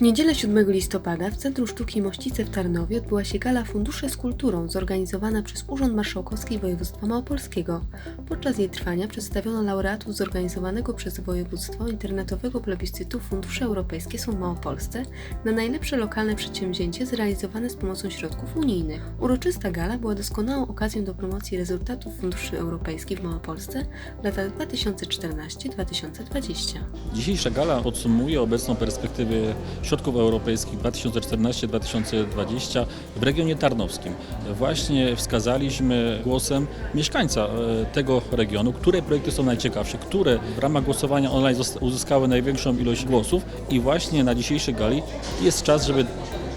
W niedzielę 7 listopada w Centrum Sztuki Mościce w Tarnowie odbyła się gala Fundusze z Kulturą zorganizowana przez Urząd Marszałkowski Województwa Małopolskiego. Podczas jej trwania przedstawiono laureatów zorganizowanego przez województwo internetowego plebiscytu Fundusze Europejskie są w Małopolsce na najlepsze lokalne przedsięwzięcie zrealizowane z pomocą środków unijnych. Uroczysta gala była doskonałą okazją do promocji rezultatów funduszy europejskich w Małopolsce w latach 2014-2020. Dzisiejsza gala podsumuje obecną perspektywę środków europejskich 2014-2020 w regionie tarnowskim. Właśnie wskazaliśmy głosem mieszkańca e, tego regionu, które projekty są najciekawsze, które w ramach głosowania online uzyskały największą ilość głosów i właśnie na dzisiejszej gali jest czas, żeby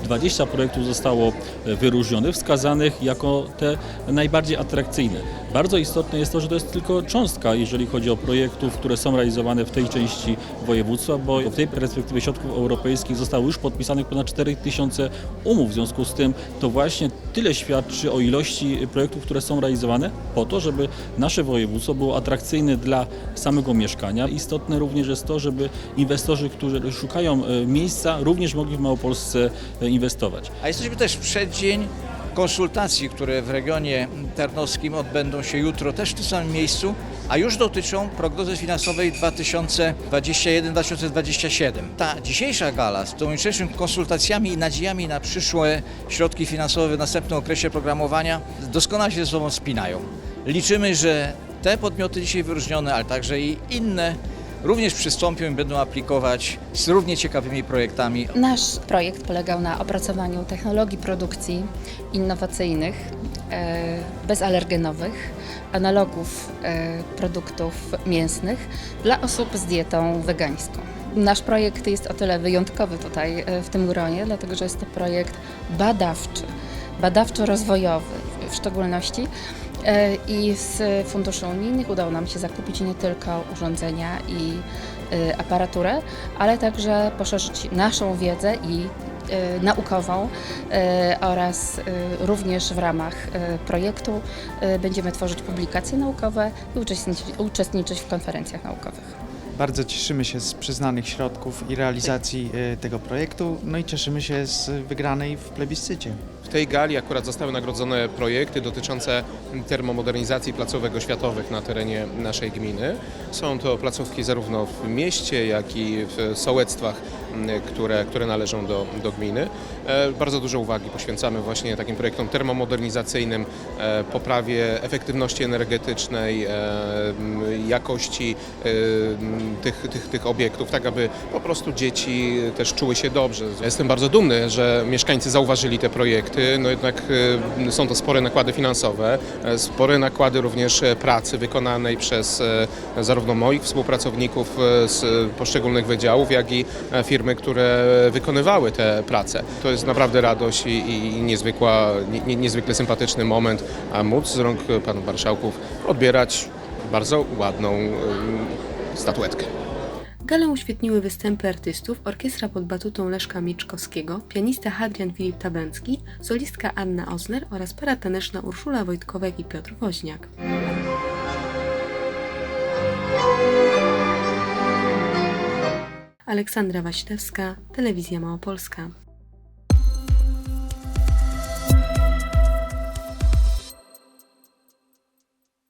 20 projektów zostało e, wyróżnionych, wskazanych jako te najbardziej atrakcyjne. Bardzo istotne jest to, że to jest tylko cząstka, jeżeli chodzi o projektów, które są realizowane w tej części województwa, bo w tej perspektywie środków europejskich zostało już podpisanych ponad 4000 umów. W związku z tym to właśnie tyle świadczy o ilości projektów, które są realizowane po to, żeby nasze województwo było atrakcyjne dla samego mieszkania. Istotne również jest to, żeby inwestorzy, którzy szukają e, miejsca, również mogli w Małopolsce e, inwestować. A jesteśmy też w przeddzień konsultacji, które w regionie tarnowskim odbędą się jutro też w tym samym miejscu, a już dotyczą prognozy finansowej 2021-2027. Ta dzisiejsza gala z tą konsultacjami i nadziejami na przyszłe środki finansowe w następnym okresie programowania doskonale się ze sobą spinają. Liczymy, że te podmioty dzisiaj wyróżnione, ale także i inne również przystąpią i będą aplikować z równie ciekawymi projektami Nasz projekt polegał na opracowaniu technologii produkcji innowacyjnych, e, bezalergenowych, analogów e, produktów mięsnych dla osób z dietą wegańską. Nasz projekt jest o tyle wyjątkowy tutaj e, w tym gronie, dlatego że jest to projekt badawczy, badawczo-rozwojowy w szczególności. E, I z funduszy unijnych udało nam się zakupić nie tylko urządzenia i e, aparaturę, ale także poszerzyć naszą wiedzę i e, naukową oraz również w ramach projektu będziemy tworzyć publikacje naukowe i uczestniczyć w konferencjach naukowych. Bardzo cieszymy się z przyznanych środków i realizacji e, tego projektu, no i cieszymy się z wygranej w plebiscycie. W tej gali akurat zostały nagrodzone projekty dotyczące termomodernizacji placówek oświatowych na terenie naszej gminy. Są to placówki zarówno w mieście, jak i w sołectwach, m, które, które należą do, do gminy. E, Bardzo dużo uwagi poświęcamy właśnie takim projektom termomodernizacyjnym, e, poprawie efektywności energetycznej, e, jakości tych, tych, tych obiektów, tak aby po prostu dzieci też czuły się dobrze. Jestem bardzo dumny, że mieszkańcy zauważyli te projekty, no jednak e, są to spore nakłady finansowe, e, spore nakłady również e, pracy wykonanej przez e, zarówno moich współpracowników z poszczególnych wydziałów, jak i firmy, które wykonywały te prace. To jest naprawdę radość i, i niezwykła, nie, niezwykle sympatyczny moment, a móc z rąk panów marszałków odbierać bardzo ładną statuetkę. Galę uświetniły występy artystów, orkiestra pod batutą Leszka Miczkowskiego, pianista Hadrian Filip Tabencki, solistka Anna Osner oraz para taneczna Urszula Wojtkowek i Piotr Woźniak. Aleksandra Waślewska, Telewizja Małopolska.